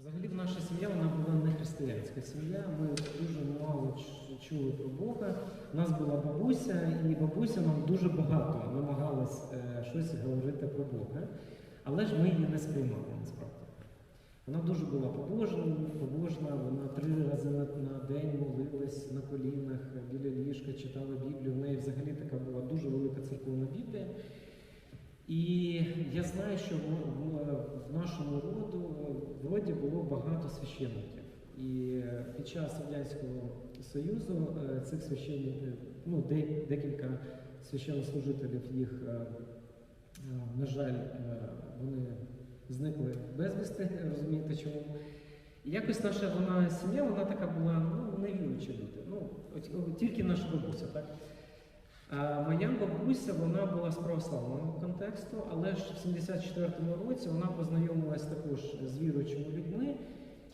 Взагалі наша сім'я вона була не християнська сім'я. Ми дуже мало чули про Бога. У нас була бабуся, і бабуся нам дуже багато намагалась е, щось говорити про Бога, але ж ми її не сприймали насправді. Вона дуже була побожна, побожна, вона три рази на, на день молилась на колінах біля ліжка, читала Біблію. В неї взагалі така була дуже велика церковна Біблія. І я знаю, що в, нашому роду в роді було багато священників. І під час Радянського Союзу е, цих священників, ну, декілька священнослужителів їх, е, е, на жаль, вони зникли безвісти, розумієте чому. І якось наша вона сім'я, вона така була, ну, невіруючі люди. Ну, тільки наша бабуся, так? А моя бабуся вона була з православного контексту, але ж в 74-му році вона познайомилась також з віруючими людьми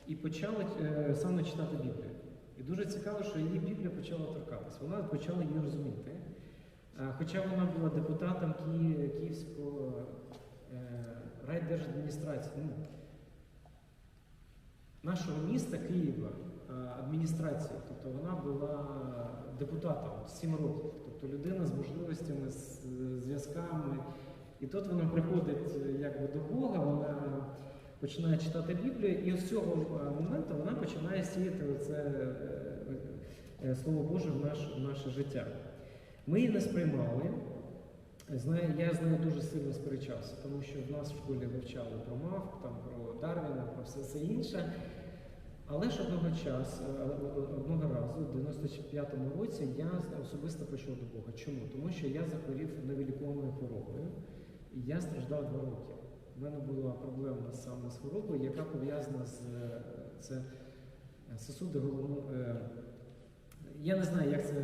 і почала е, саме читати Біблію. І дуже цікаво, що її Біблія почала торкатись. Вона почала її розуміти. Хоча вона була депутатом Ки- Київського е, райдержадміністрації, ну, нашого міста Києва, е, адміністрації. Тобто вона була депутатом 7 років. Тобто людина з можливостями, з зв'язками. І тут вона приходить е, якби до Бога, вона починає читати Біблію, і з цього е, моменту вона починає сіяти це е, Слово Боже в, наш, в наше життя. Ми її не сприймали. Знаю, я з нею дуже сильно сперечався, тому що в нас в школі вивчали про мавп, там, про Дарвіна, про все це інше. Але ж одного часу, е, одного разу, в 95-му році, я особисто прийшов до Бога. Чому? Тому що я захворів невиліковною хворобою, і я страждав два роки. У мене була проблема саме з хворобою, яка пов'язана з е, це е, сосуди головного. е, Я не знаю, як це,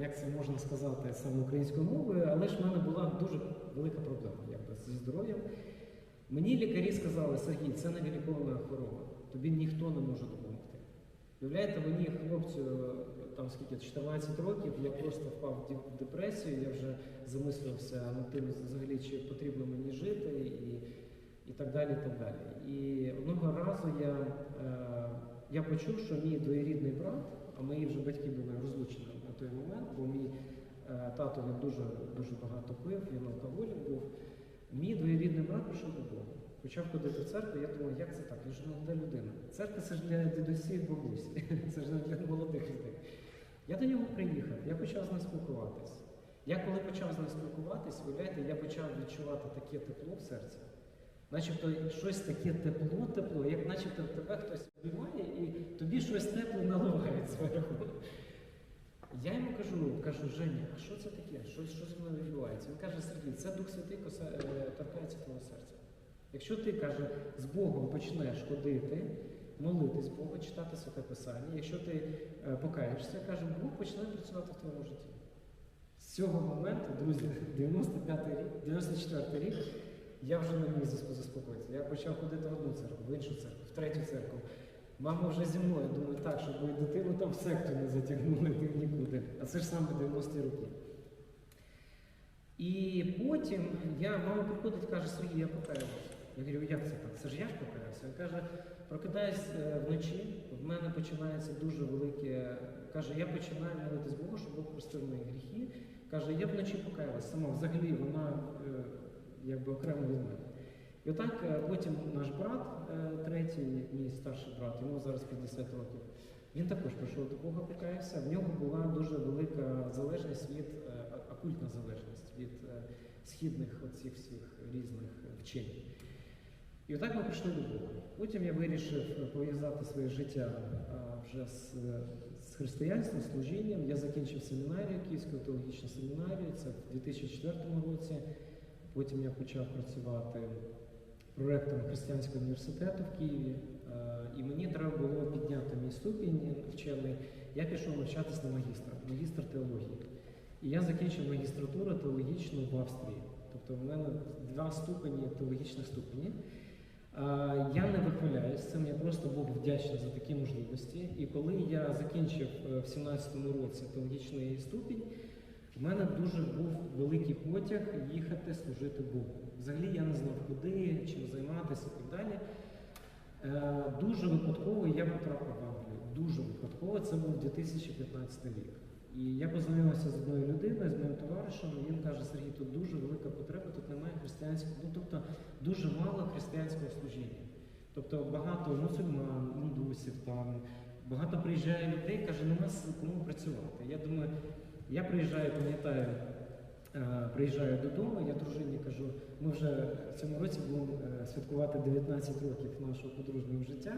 як це можна сказати саме українською мовою, але ж в мене була дуже велика проблема якби, зі здоров'ям. Мені лікарі сказали, Сергій, це невиліковна хвороба, тобі ніхто не може допомогти. Уявляєте, мені хлопцю там скільки 14 років, я просто впав в депресію, я вже замислився над тим, взагалі, чи потрібно мені жити і, і так далі. І так далі. І одного разу я, е, я почув, що мій двоєрідний брат, а мої вже батьки були розлучені на той момент, бо мій е, тато він дуже, дуже багато пив, він алкоголік був. Мій двоєрідний брат пішов до Бога. Почав ходити в церкву, я думав, як це так? Він ж молода людина. Церква це ж для дідусів бабусі, це ж не для молодих людей. Я до нього приїхав, я почав з ним спілкуватись. Я коли почав з ним спілкуватись, виявляєте, я почав відчувати таке тепло в серці. Начебто щось таке тепло, тепло, як начебто тебе хтось обіймає і тобі щось тепле наливають зверху. Я йому кажу, кажу, Женя, а що це таке? Що, що зі мною відбувається? Він каже, Сергій, це Дух Святий е, торкається твого серця. Якщо ти каже, з Богом почнеш ходити, молитись Бога, читати святе Писання, якщо ти е, покаєшся, каже, Бог почне працювати в твоєму житті. З цього моменту, друзі, 95 рік, 94 рік, я вже не міг засп- заспокоїтися. Я почав ходити в одну церкву, в іншу церкву, в третю церкву. Мама вже зі мною думаю, так, щоб мою дитину там в секту не затягнули ти нікуди. А це ж саме 90-ті роки. І потім я, мама приходить і каже, Сергій, я покаюся. Я говорю, як це так? Це ж я ж покаюся. Він каже, прокидаюсь е, вночі, в мене починається дуже велике. Каже, я починаю молитись Богу, щоб Бог простив мої гріхи. Каже, я вночі покаялась сама. Взагалі вона е, якби окремо від мене. І отак е, потім наш брат, третій, мій старший брат, йому зараз 50 років, він також прийшов до Бога, покаявся. В нього була дуже велика залежність від окультна залежність від східних оцих всіх різних вчень. І отак ми прийшли до Бога. Потім я вирішив е, пов'язати своє життя вже з, е, з християнством, служінням. Я закінчив семінарію, Київську теологічну семінарію, це в 2004 році. Потім я почав працювати проректором християнського університету в Києві. Е, І мені треба було підняти мій ступінь вчений. Я пішов навчатись на магістра, магістр теології. І я закінчив магістратуру теологічну в Австрії. Тобто в мене два ступені теологічних ступені. Е, Я не вихваляюсь цим, я просто Бог вдячний за такі можливості. І коли я закінчив е, в 17-му році теологічний ступінь, в мене дуже був великий потяг їхати служити Богу. Взагалі я не знав, куди, чим займатися і так далі. Е, Дуже випадково я потрапив в Англію. Дуже випадково. Це був 2015 рік. І я познайомився з одною людиною, з моїм товаришем, і він каже, Сергій, тут дуже велика потреба, тут немає християнського, ну тобто дуже мало християнського служіння. Тобто багато мусульман, індусів там, багато приїжджає людей, каже, нема з кому працювати. Я думаю, я приїжджаю, пам'ятаю, е, приїжджаю додому, я дружині кажу, ми вже в цьому році будемо е, святкувати 19 років нашого подружнього життя.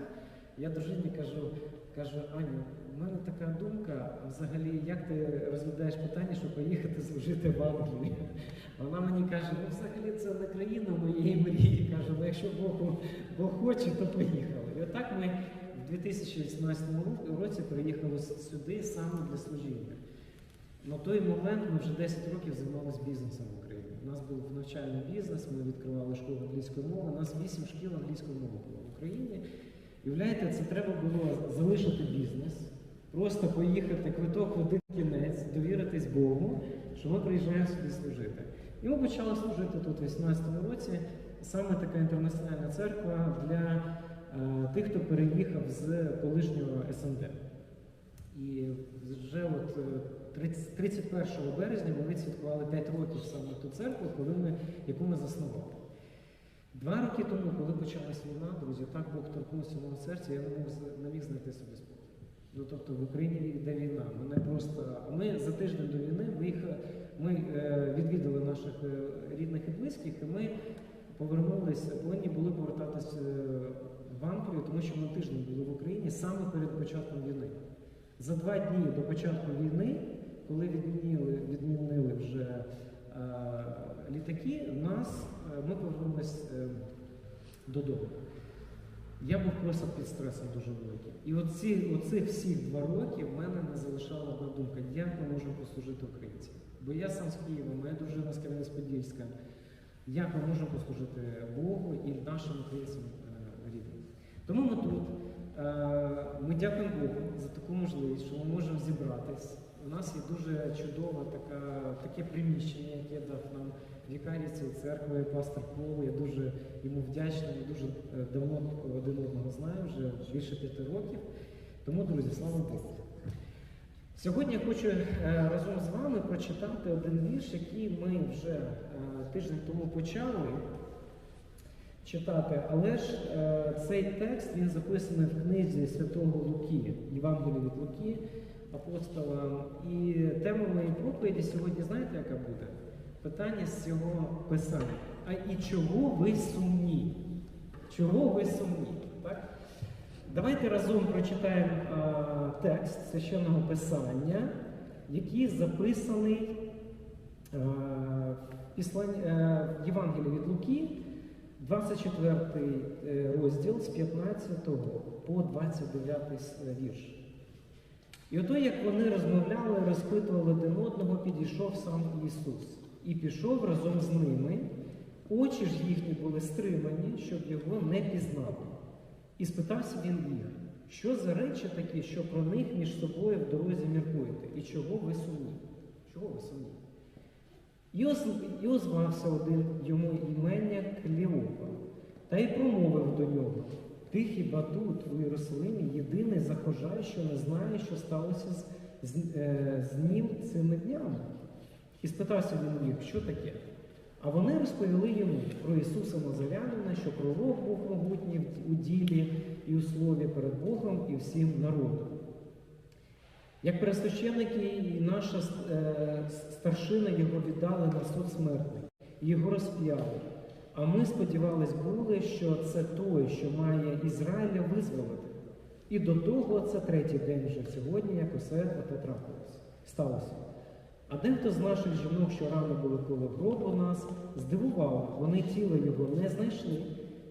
Я дружині кажу, кажу, Аню, в мене така думка, взагалі, як ти розглядаєш питання, щоб поїхати служити в Англію? Вона мені каже, ну взагалі це не країна моєї мрії. Каже, ну якщо Бог, Бог хоче, то поїхали. І отак ми в 2018 році приїхали сюди саме для служіння. На той момент ми вже 10 років займалися бізнесом в Україні. У нас був навчальний бізнес, ми відкривали школу англійської мови. У нас 8 шкіл англійської мови було в Україні. Уявляєте, це треба було залишити бізнес, просто поїхати квиток в один кінець, довіритись Богу, що ми приїжджаємо сюди служити. І ми почали служити тут у 18-му році. Саме така інтернаціональна церква для е, тих, хто переїхав з колишнього СНД. І вже от е, 30 31 березня ми відсвяткували 5 років саме ту церкву, коли ми, яку ми заснували. Два роки тому, коли почалась війна, друзі, так Бог торкнувся мого серця, я не міг, з- не міг знайти собі спокій. Ну тобто в Україні йде війна. Мене просто. А ми за тиждень до війни виїхали, ми е, відвідали наших е, рідних і близьких, і ми повернулися, повинні були повертатися е, в Англію, тому що ми тиждень були в Україні саме перед початком війни. За два дні до початку війни, коли відмінили, відмінили вже е, літаки, нас, ми повернулися е, додому. Я був просто під стресом дуже великим. І оці, оцих всіх два роки в мене не залишала одна думка, як ми можемо послужити українцям. Бо я сам з Києва, моя дружина з Кам'янець-Подільська. Як ми можемо послужити Богу і нашим українцям е, рідним. Тому ми тут. Е, Ми дякуємо Богу за таку можливість, що ми можемо зібратись. У нас є дуже чудове таке приміщення, яке дав нам вікарій цієї церкви, пастор Пол. Я дуже йому вдячний, ми дуже е, давно один одного знаємо, вже більше п'яти років. Тому, друзі, слава Богу. Сьогодні я хочу е, разом з вами прочитати один вірш, який ми вже е, тиждень тому почали читати, але ж цей текст він записаний в книзі Святого Луки, Євангелія від Луки, апостола. І тема моєї проповіді сьогодні, знаєте, яка буде? Питання з цього писання. А і чого ви сумні? Чого ви сумні? Так? Давайте разом прочитаємо е, текст священного писання, який записаний е, в післанні, е, в Євангелії від Луки, 24 е, розділ з 15 по 29 вірш. І ото, як вони розмовляли, розпитували один одного, підійшов сам Ісус і пішов разом з ними. Очі ж їхні були стримані, щоб його не пізнали. І спитався він їх, що за речі такі, що про них між собою в дорозі міркуєте, і чого ви сумні? Чого ви сумні? І оз- І озвався один йому імення Кліопа, та й промовив до нього: Ти хіба тут, в Єрусалимі, єдиний захожай, що не знає, що сталося з, з, е, з ним цими днями? І спитався він їх, що таке? А вони розповіли йому про Ісуса Назарянина, що пророк був могутній у ділі і у слові перед Богом і всім народом. Як пересвященники і наша е, старшина його віддали на суд смертний, його розп'яли. А ми сподівались були, що це той, що має Ізраїля визволити. І до того це третій день вже сьогодні, як усе те трапилось. Сталося. А дехто з наших жінок, що рано були коло гробу нас, здивував, вони тіло його не знайшли,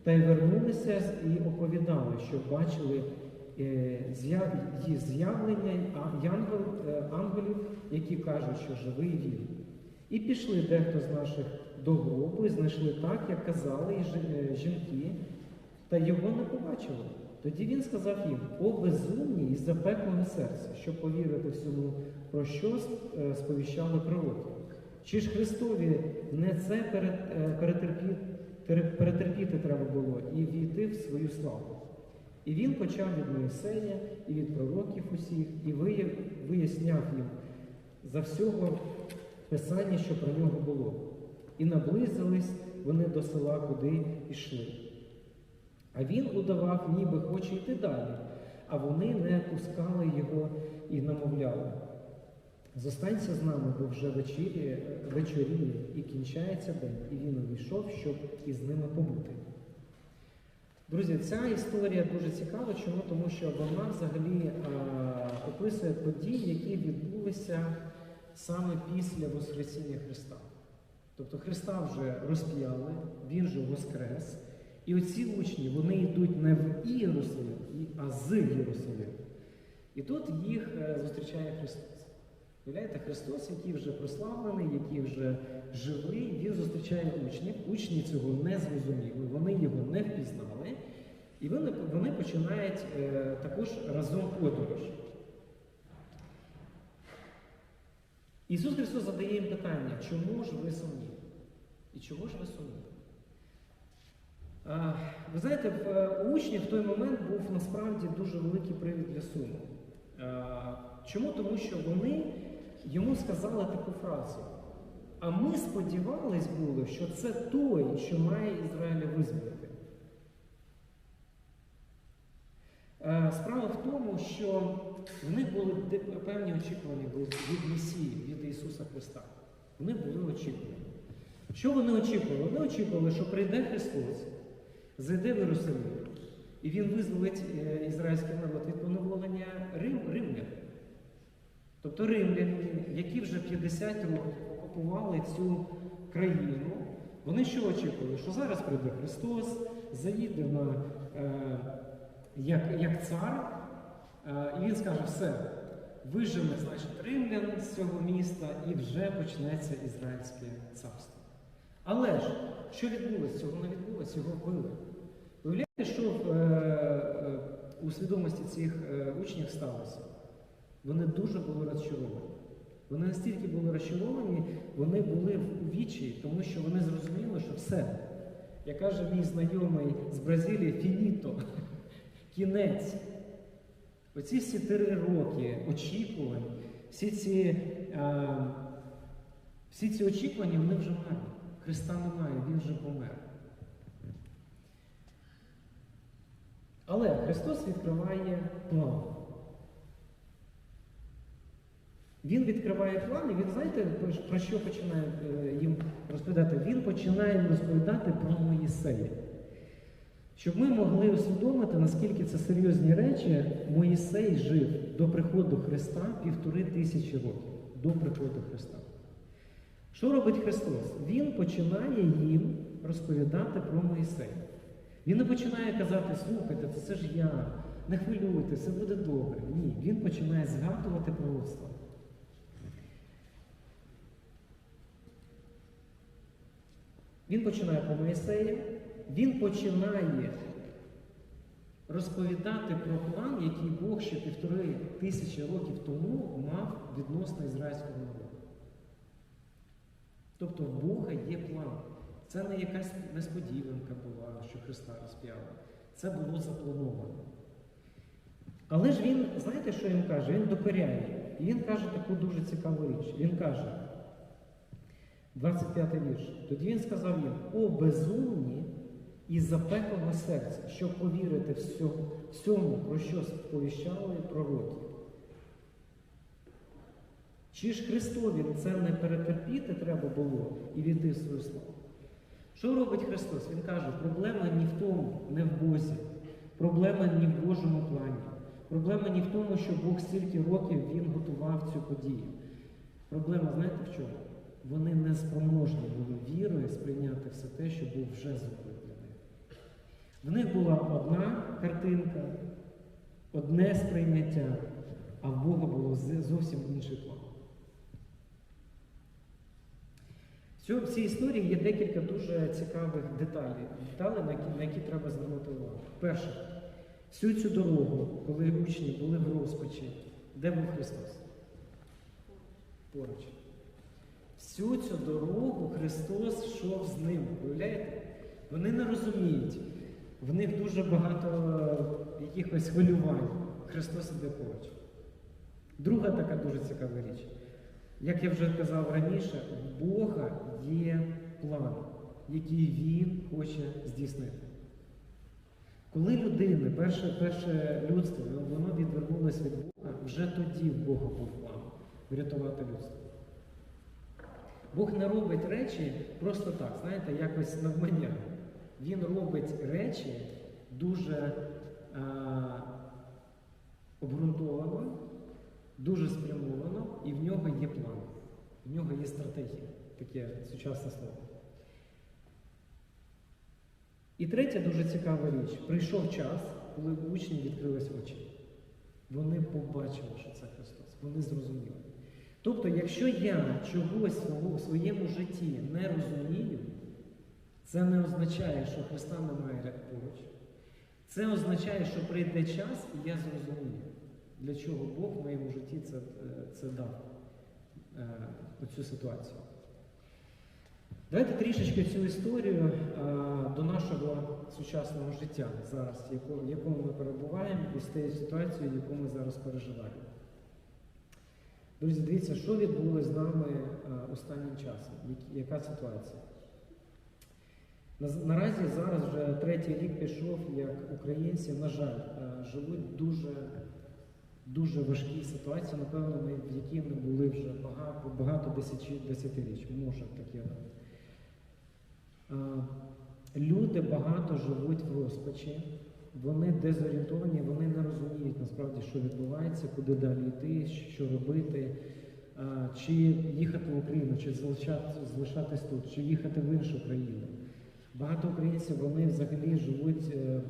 та й вернулися і оповідали, що бачили е, її з'явлення е, ангелів, які кажуть, що живий він. І пішли дехто з наших до гробу і знайшли так, як казали е, жінки, та його не побачили. Тоді він сказав їм, о безумні і запеклого серця, щоб повірити всьому, про що е, сповіщали пророки. Чи ж Христові не це е, перетерпі- тере- перетерпіти треба було і війти в свою славу? І він почав від Моїсея і від пророків усіх, і виясняв їм за всього писання, що про нього було. І наблизились вони до села, куди йшли. А він удавав, ніби хоче йти далі, а вони не пускали його і намовляли. Зостанься з нами, бо вже вечірі, вечоріє і кінчається день, і він увійшов, щоб із ними побути. Друзі, ця історія дуже цікава. Чому? Тому що вона взагалі а, описує події, які відбулися саме після Воскресіння Христа. Тобто Христа вже розп'яли, Він же воскрес. І оці учні вони йдуть не в Ієрусалим, а з Єрусалиму. І тут їх е, зустрічає Христос. Уявляєте, Христос, який вже прославлений, який вже живий, він зустрічає учнів. Учні цього не зрозуміли, вони його не впізнали, і вони, вони починають е, також разом подорож. Ісус Христос задає їм питання, чому ж ви сумні? І чого ж ви сумні? Ви знаєте, в учнів в той момент був насправді дуже великий привід для суму. Чому? Тому що вони йому сказали таку фразу. А ми сподівались було, що це той, що має Ізраїля визволити. Справа в тому, що в них були певні очікування від Месії, від Ісуса Христа. Вони були очікувані. Що вони очікували? Вони очікували, що прийде Христос, зайде в Єрусалим, і Він визволить е, ізраїльський народ від поневолення Рим, римлян. Тобто римляни, які вже 50 років окупували цю країну, вони що очікували? Що зараз прийде Христос, заїде на, е, як, як цар, е, і він скаже, все, вижене, значить, римлян з цього міста, і вже почнеться Ізраїльське царство. Але ж, що відбулося? Цього не відбулося, його вбили. Виявляєте, що е, е, у свідомості цих е, учнів сталося? Вони дуже були розчаровані. Вони настільки були розчаровані, вони були в вічі, тому що вони зрозуміли, що все. Як каже мій знайомий з Бразилії, фініто, кінець. Оці всі три роки очікувань, всі ці, е, всі ці очікування, вони вже марні. Христа немає, Він вже помер. Але Христос відкриває план. Він відкриває план, і він, знаєте, про- що починає е, їм розповідати? Він починає розповідати про Моїсея. Щоб ми могли усвідомити, наскільки це серйозні речі, Моїсей жив до приходу Христа півтори тисячі років. До приходу Христа. Що робить Христос? Він починає їм розповідати про Моїсея. Він не починає казати, слухайте, це, ж я, не хвилюйте, все буде добре. Ні, він починає згадувати пророцтва. Він починає про Моїсея, він починає розповідати про план, який Бог ще півтори тисячі років тому мав відносно ізраїльського народу. Тобто в Бога є план. Це не якась несподіванка була, що Христа розп'яли. Це було заплановано. Але ж він, знаєте, що він каже? Він докоряє. І він каже таку дуже цікаву річ. Він каже, 25 вірш. Тоді він сказав їм: О, безумні і запеклого серця, щоб повірити всьому, всьому, про що сповіщали пророки. Чи ж Христові це не перетерпіти треба було і війти в свою славу? Що робить Христос? Він каже, проблема не в тому, не в Бозі, проблема не в Божому плані. Проблема не в тому, що Бог стільки років Він готував цю подію. Проблема, знаєте в чому? Вони не спроможні були вірою сприйняти все те, що Бог вже зробив для них. В них була одна картинка, одне сприйняття, а в Бога було зовсім інший план. В цій історії є декілька дуже цікавих деталей, деталей, на які, на які треба звернути увагу. Перше, всю цю дорогу, коли учні були в розпачі, де був Христос? Поруч. Всю цю дорогу Христос йшов з ними. Уявляєте? Вони не розуміють. в них дуже багато якихось хвилювань. Христос іде поруч. Друга така дуже цікава річ. Як я вже казав раніше, в Бога є план, який Він хоче здійснити. Коли людина, перше, перше людство, воно відвернулося від Бога, вже тоді в Бога був план врятувати людство. Бог не робить речі просто так, знаєте, якось навмання. Він робить речі дуже а, обґрунтовано, дуже спрямовано, і в нього є план, в нього є стратегія, таке сучасне слово. І третя дуже цікава річ. Прийшов час, коли у учнів відкрились очі. Вони побачили, що це Христос. Вони зрозуміли. Тобто, якщо я чогось в своєму житті не розумію, це не означає, що Христа немає поруч. Це означає, що прийде час, і я зрозумію, для чого Бог в моєму житті це, е, це дав е, оцю ситуацію. Давайте трішечки цю історію е, до нашого сучасного життя зараз, в якому ми перебуваємо, і з тією ситуацією, яку ми зараз переживаємо. Друзі, дивіться, що відбулося з нами останнім часом, яка ситуація? Наразі зараз вже третій рік пішов, як українці, на жаль, живуть дуже, дуже важкій ситуації, напевно, в якій ми були вже багато, багато десятиріч, може таке. Люди багато живуть в розпачі, вони дезорієнтовані, вони не розуміють насправді, що відбувається, куди далі йти, що робити, чи їхати в Україну, чи залишатись тут, чи їхати в іншу країну. Багато українців вони взагалі живуть е,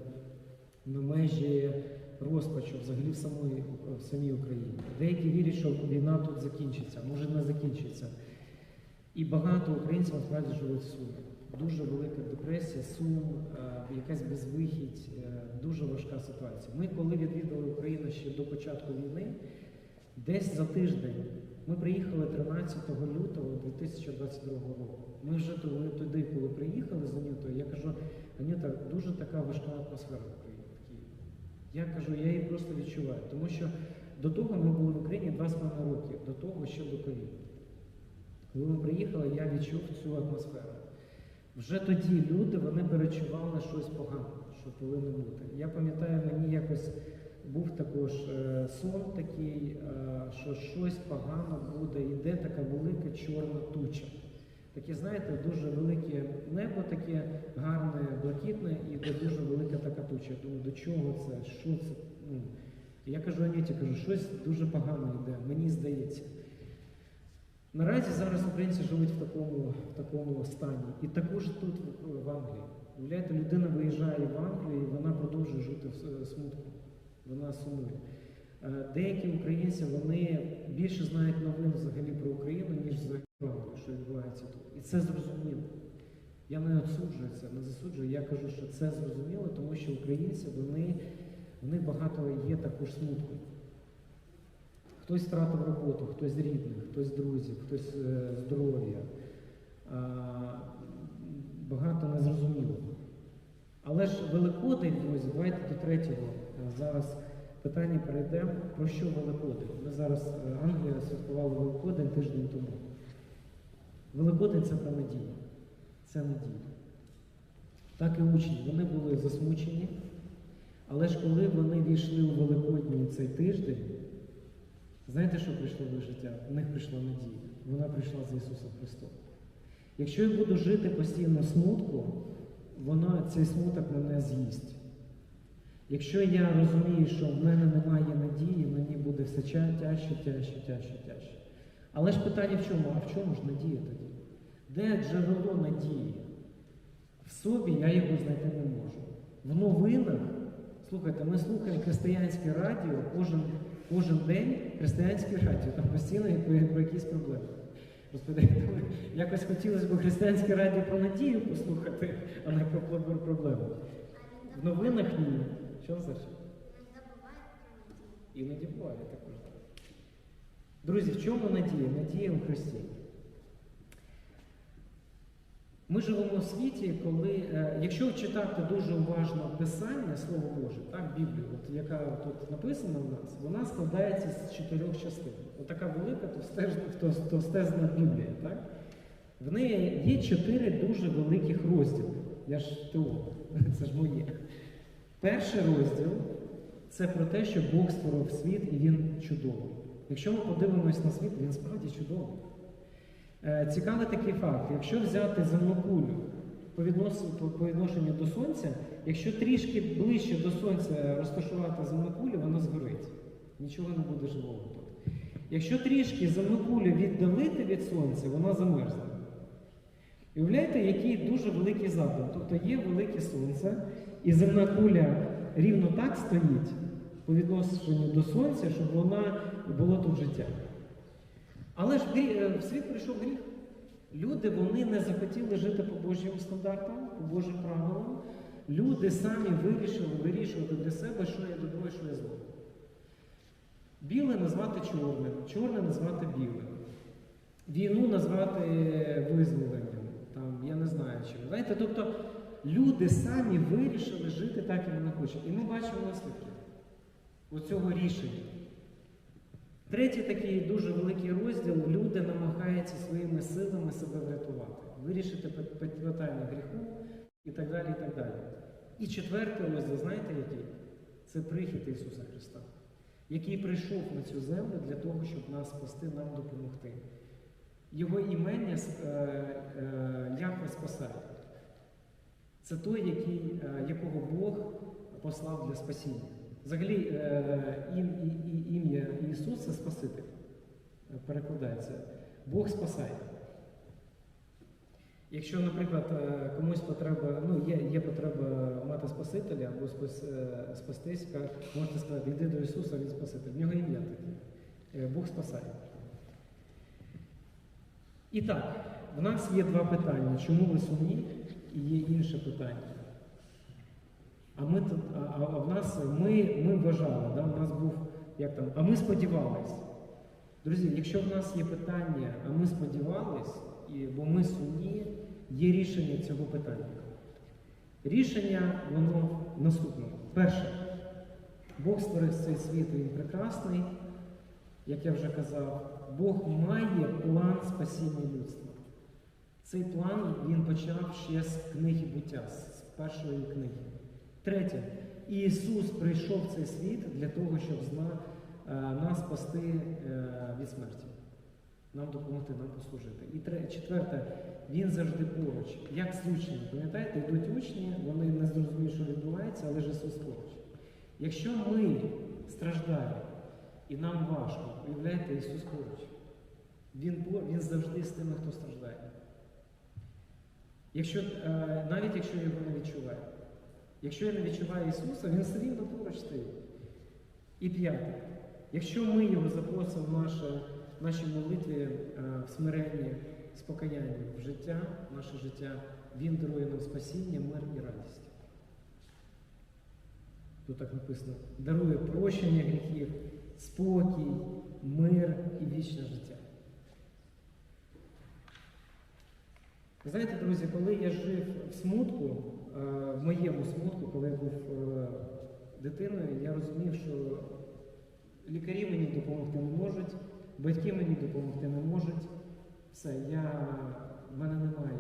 на межі розпачу, взагалі в самій, в самій Україні. Деякі вірять, що війна тут закінчиться, може не закінчиться. І багато українців насправді живуть сумі. Дуже велика депресія, сум, е, якась безвихідь, е, дуже важка ситуація. Ми, коли відвідали Україну ще до початку війни, десь за тиждень ми приїхали 13 лютого 2022 року. Ми вже туди коли приїхали з Анютою, я кажу, Анюта, дуже така важка атмосфера в Україні. в Києві». Я кажу, я її просто відчуваю, тому що до того ми були в Україні 2,5 роки, до того ще до ковіду. Коли ми приїхали, я відчув цю атмосферу. Вже тоді люди вони перечували щось погане, що повинно бути. Я пам'ятаю, мені якось був також е, сон такий, е, що щось погано буде, іде така велика чорна туча. Таке, знаєте, дуже велике небо, таке гарне, блакитне, і йде дуже велика така туча. Я думаю, до чого це? Що це? Ну, я кажу Аніті, кажу, щось дуже погано йде, мені здається. Наразі зараз українці живуть в такому, в такому стані. І також тут, в, Англії. Уявляєте, людина виїжджає в Англію і вона продовжує жити в смутку. Вона сумує. Е, Деякі українці вони більше знають новин взагалі про Україну, ніж взагалі про що відбувається тут. І це зрозуміло. Я не осуджую це, не засуджую. Я кажу, що це зрозуміло, тому що українці вони, в них багато є також смутку. Хтось втратив роботу, хтось рідних, хтось друзів, хтось е, здоров'я. А, багато незрозумілого. Але ж Великодень, друзі, давайте до третього. Е, Зараз питання перейдемо. Про що Великодень? Ми зараз е, Англія святкувала Великодень тиждень тому. Великодень це про надію. Це надія. Так і учні, вони були засмучені. Але ж коли вони війшли у Великодній цей тиждень, знаєте, що прийшло їх життя? В них прийшла надія. Вона прийшла з Ісусом Христом. Якщо я буду жити постійно смутку, вона, цей смуток мене з'їсть. Якщо я розумію, що в мене немає надії, мені буде все тяжче, тяжче, тяжче, тяжче. Але ж питання в чому? А в чому ж надія тоді? Де джерело надії? В собі я його знайти не можу. В новинах, слухайте, ми слухаємо християнське радіо кожен, кожен день християнське радіо, там постійно про, якісь проблеми. Господи, якось хотілося б християнське радіо про надію послухати, а не про про проблеми. В новинах ні. Що що? Іноді буває також. Друзі, в чому надія? Надія у Христі. Ми живемо в світі, коли, е, якщо читати дуже уважно Писання, Слово Боже, так, Біблію, от, яка тут написана в нас, вона складається з чотирьох частин. Отака велика товстезна Біблія. Так? В неї є чотири дуже великих розділи. Я ж теолог, це ж моє. Перший розділ це про те, що Бог створив світ і він чудовий. Якщо ми подивимось на світ, він справді чудовий. Е, Цікавий такий факт. Якщо взяти земну по, відношенню до Сонця, якщо трішки ближче до Сонця розташувати земну вона згорить. Нічого не буде живого тут. Якщо трішки земну віддалити від Сонця, вона замерзне. Уявляєте, який дуже великий задум. Тобто є велике сонце, і земна куля рівно так стоїть по відношенню до сонця, щоб вона було тут життя. Але ж е, в світ прийшов гріх. Люди вони не захотіли жити по Божим стандартам, по Божим правилам. Люди самі вирішили вирішувати для себе, що є добро і що є зло. Біле назвати чорним, чорне назвати білим. Війну назвати визволенням, там, я не знаю чим. Знаєте, тобто люди самі вирішили жити так, як вони хочуть. І ми бачимо наслідки оцього рішення. Третій такий дуже великий розділ люди намагаються своїми силами себе врятувати, вирішити пи- пи- питання гріху і так далі. І так далі. І четвертий розділ, знаєте який? Це прихід Ісуса Христа, який прийшов на цю землю для того, щоб нас спасти, нам допомогти. Його імення е, е, Яхве спасає. Це той, який, е, якого Бог послав для спасіння. Взагалі, е, ім'я Ісус це Спаситель. е, Перекладається. Бог спасає. Якщо, наприклад, комусь потреба, ну, є, є потреба мати Спасителя або спас, спастись, можете сказати, йди до Ісуса, Він Спаситель. В нього ім'я таке. Бог спасає. І так, в нас є два питання. Чому ви сумні? І є інше питання. А ми тут, а, а- в нас ми, ми вважали, да, у нас був як там, а ми сподівались. Друзі, якщо в нас є питання, а ми сподівались, бо ми сумні, є рішення цього питання. Рішення воно наступне. Перше, Бог створив цей світ, він прекрасний, як я вже казав, Бог має план спасіння людства. Цей план він почав ще з книги буття, з першої книги. Третє, Ісус прийшов в цей світ для того, щоб зна, е, нас спасти е, від смерті, нам допомогти, нам послужити. І четверте, Він завжди поруч. Як з учнями, пам'ятаєте, йдуть учні, вони не зрозуміють, що відбувається, але ж Ісус поруч. Якщо ми страждаємо і нам важко, уявляєте, Ісус поруч. Він, він завжди з тими, хто страждає. Якщо, е, навіть якщо я його не відчуваю. Якщо я не відчуваю Ісуса, Він все рівно поруч стоїть. І п'яте. Якщо ми його запросимо в наше, нашій молитві е, в смиренні, з покаянням в життя, в наше життя, Він дарує нам спасіння, мир і радість. Тут так написано: дарує прощення гріхів, спокій, мир і вічне життя. Знаєте, друзі, коли я жив в смутку, е, в моєму смутку, коли я був е, дитиною, я розумів, що лікарі мені допомогти не можуть, батьки мені допомогти не можуть. Все, я, в мене немає,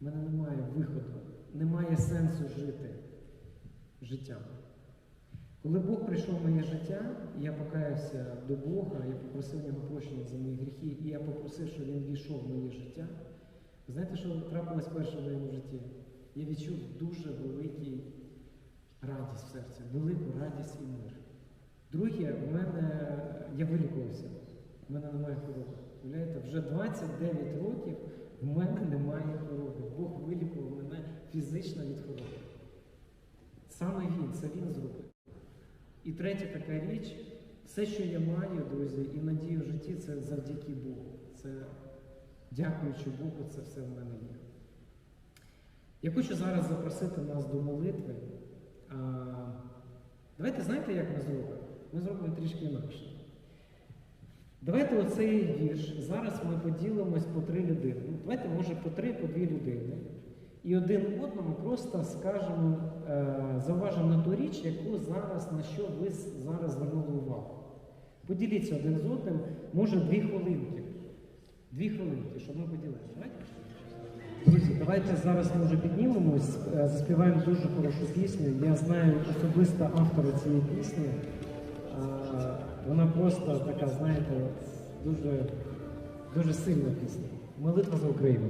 в мене немає виходу, немає сенсу жити життям. Коли Бог прийшов в моє життя, я покаявся до Бога, я попросив нього прощення за мої гріхи, і я попросив, щоб він війшов в моє життя. Знаєте, що трапилось перше в моєму житті? Я відчув дуже великий радість в серці, велику радість і мир. Друге, в мене я вилікувався, в мене немає хвороби. Уявляєте, вже 29 років в мене немає хвороби. Бог вилікував мене фізично від хвороби. Саме він, це він зробив. І третя така річ, все, що я маю, друзі, і надію в житті, це завдяки Богу. Це дякуючи Богу, це все в мене є. Я хочу зараз запросити нас до молитви. Давайте знаєте, як ми зробимо? Ми зробимо трішки інакше. Давайте оцей вірш. Зараз ми поділимось по три людини. Ну, Давайте, може, по три, по дві людини. І один одному просто скажемо, е, зауважимо на ту річ, яку зараз, на що ви зараз звернули увагу. Поділіться один з одним, може, дві хвилинки. Дві хвилинки, щоб ми поділилися. Друзі, давайте зараз ми вже піднімемось, е, заспіваємо дуже хорошу пісню. Я знаю особисто автора цієї пісні. Е, Вона просто така, знаєте, дуже, дуже сильна пісня. Молитва за Україну.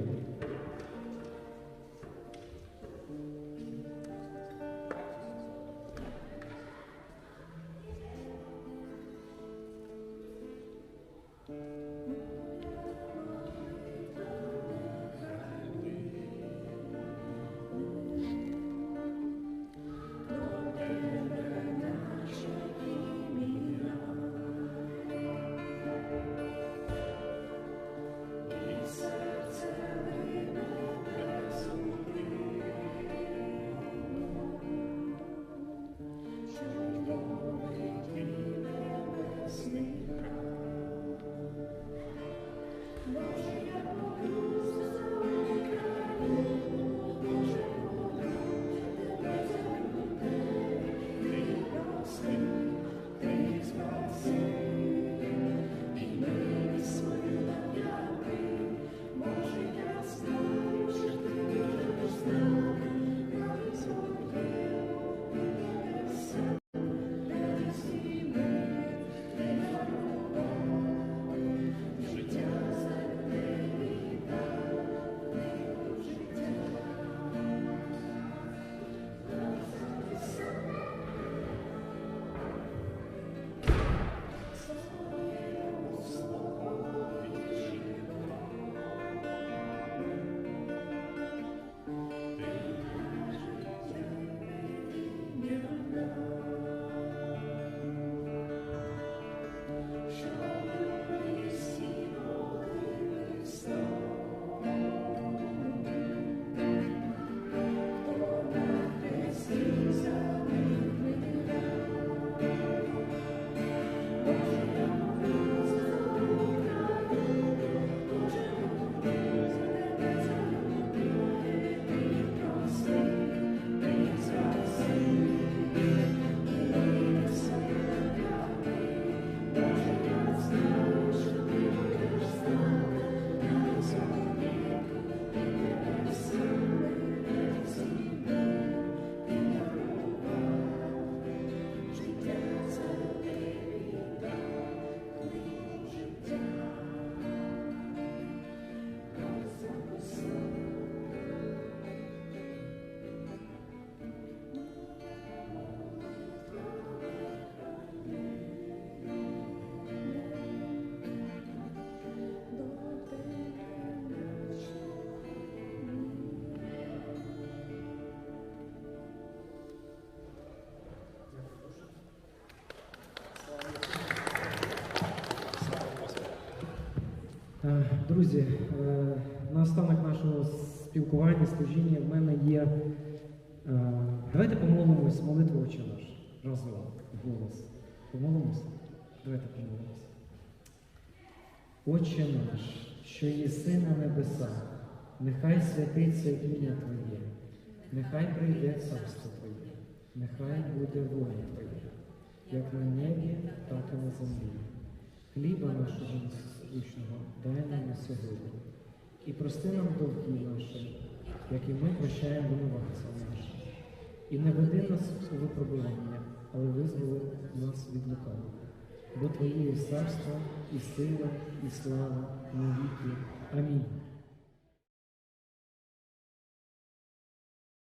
Друзі, е, на останок нашого спілкування, служіння в мене є. е, Давайте помолимось молитву Отче наш разом голос. Помолимося? Давайте помолимося. Отче наш, що єси на небесах, нехай святиться ім'я Твоє, нехай прийде царство Твоє, нехай буде воля Твоя, як на небі, так і на землі. Хліба нашого насущного дай нам на сьогодні. І прости нам довгі наші, як і ми прощаємо винуватцям нашим. І не веди нас у випробування, але визволи нас від лукавого. Бо Твоє є царство, і сила, і слава на віки. Амінь.